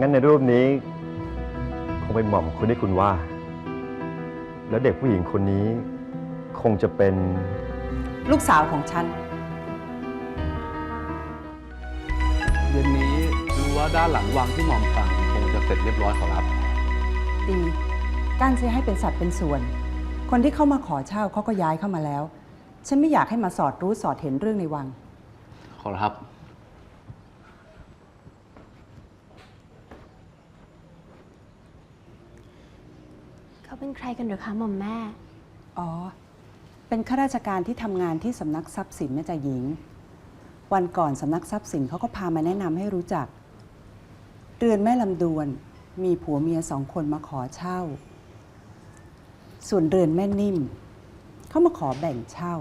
งั้นในรูปนี้ คงเป็นหม่อมคนที่คุณว่า แล้วเด็กผู้หญิงคนนี้ คงจะเป็นลูกสาวของฉัน เย็นนี้รู้ว่าด้านหลังวังที่หม่อมสั่งคงจะเสร็จเรียบร้อยขอรับ ดีกั้นเสียให้เป็นสัตว์เป็นส่วน คนที่เข้ามาขอเช่าเขาก็ย้ายเข้ามาแล้ว ฉันไม่อยากให้มาสอดรู้สอดเห็นเรื่องในวัง ขอรับ เขาเป็นใครกันหรือคะหม่อมแม่ อ๋อ เป็นข้าราชการที่ทำงานที่สำนักทรัพย์สินนะจ๊ะหญิง วันก่อนสำนักทรัพย์สินเขาก็พามาแนะนำให้รู้จัก เรือนแม่ลำดวนมีผัวเมียสองคนมาขอเช่า ส่วนเรือนแม่นิ่ม เขามาขอแบ่งเช่า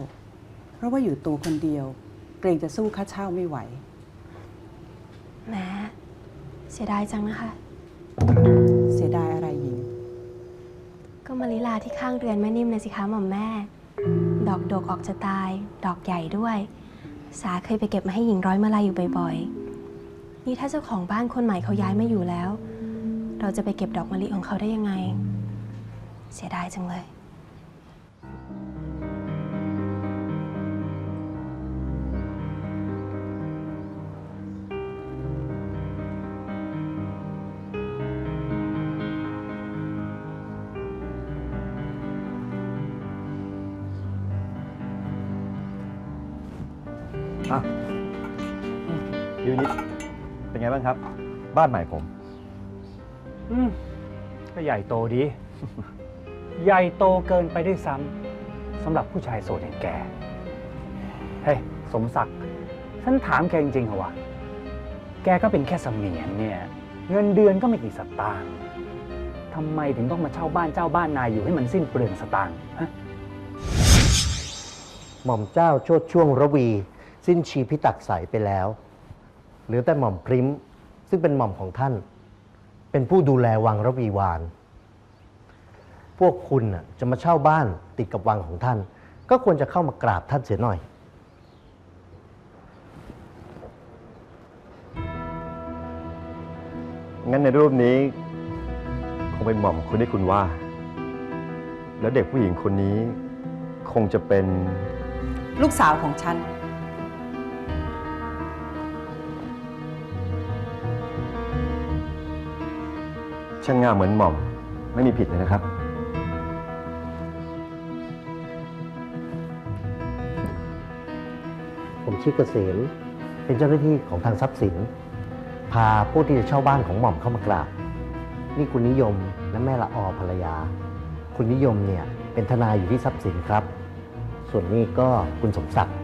เพราะว่าอยู่ตัวคนเดียว เกรงจะสู้ค่าเช่าไม่ไหว แหมเสียดายจังนะคะ ก็มาริลาที่ข้างเรือนแม่นิ่มเลยสิคะหม่อมแม่ ดอกดกออกจะตาย ดอกใหญ่ด้วย สาเคยไปเก็บมาให้หญิงร้อยมาลายอยู่บ่อยๆ นี่ถ้าเจ้าของบ้านคนใหม่เขาย้ายมาอยู่แล้ว เราจะไปเก็บดอกมะลิของเขาได้ยังไง เสียดายจังเลย อะยูนิตเป็นไงบ้างครับ บ้านใหม่ผม อืมก็ใหญ่โตดี ใหญ่โตเกินไปด้วยซ้ำสำหรับผู้ชายโสดอย่างแก เฮ้ย สมศักดิ์ ฉันถามแกจริงๆเหรอวะ แกก็เป็นแค่เสมียนเนี่ย เงินเดือนก็ไม่กี่สตางค์ทำไมถึงต้องมาเช่าบ้านเจ้าบ้านนายอยู่ให้มันสิ้นเปลืองสตางค์ฮะ หม่อมเจ้าโชดช่วงระวี สิ้นชีพิตักใสไปแล้ว เหลือแต่หม่อมพริ้มซึ่งเป็นหม่อมของท่าน เป็นผู้ดูแลวังระวีวาน พวกคุณน่ะจะมาเช่าบ้านติดกับวังของท่าน ก็ควรจะเข้ามากราบท่านเสียหน่อย งั้นในรูปนี้ คงเป็นหม่อมคนที่คุณว่า แล้วเด็กผู้หญิงคนนี้คงจะเป็น ลูกสาวของฉัน ช่างงามเหมือนหม่อม ไม่มีผิดเลยนะครับ ผมชื่อเกษมเป็นเจ้าหน้าที่ของทางทรัพย์สิน พาผู้ที่จะเช่าบ้านของหม่อมเข้ามากราบ นี่คุณนิยมและแม่ละออภรรยา คุณนิยมเนี่ยเป็นทนายอยู่ที่ทรัพย์สินครับ ส่วนนี้ก็คุณสมศักดิ์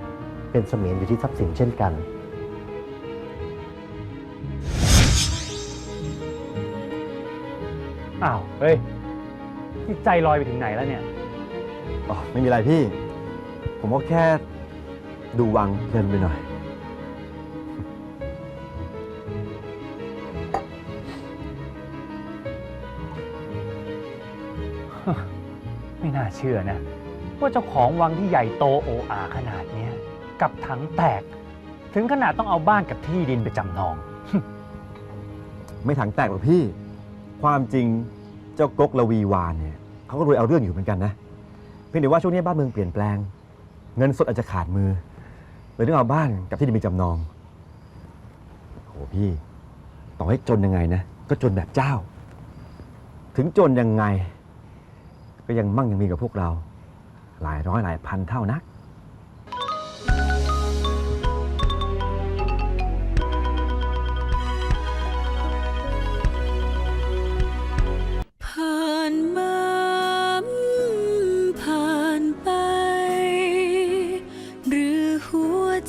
เป็นเสมียนอยู่ที่ทรัพย์สินเช่นกัน อ้าว เฮ้ยนี่ใจลอยไปถึงไหนแล้วเนี่ย อ๋อไม่มีอะไรพี่ ผมก็แค่ดูวังเพลินไปหน่อย ไม่น่าเชื่อนะ ว่าเจ้าของวังที่ใหญ่โตโออาขนาดเนี้ยกลับถังแตก ถึงขนาดต้องเอาบ้านกับที่ดินไปจำนอง ไม่ถังแตกหรอกพี่ ความจริงเจ้ากกละวีวานเนี่ยเขาก็รวยเอาเรื่องอยู่เหมือนกันนะ เพียงแต่ว่าช่วงนี้บ้านเมืองเปลี่ยนแปลง เงินสดอาจจะขาดมือเลยต้องเอาบ้านกับที่ดินไปจำนองโหพี่ต่อให้จนยังไงนะ ก็จนแบบเจ้า ถึงจนยังไง ก็ยังมั่งยังมีกับพวกเรา หลายร้อยหลายพันเท่านัก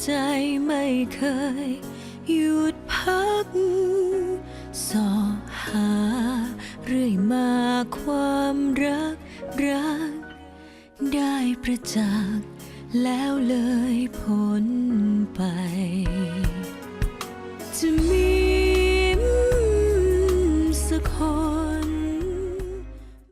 ใจไม่เคยหยุดพักสอหาเรื่อยมาความรักรัก ได้ประจักษ์แล้วเลยผล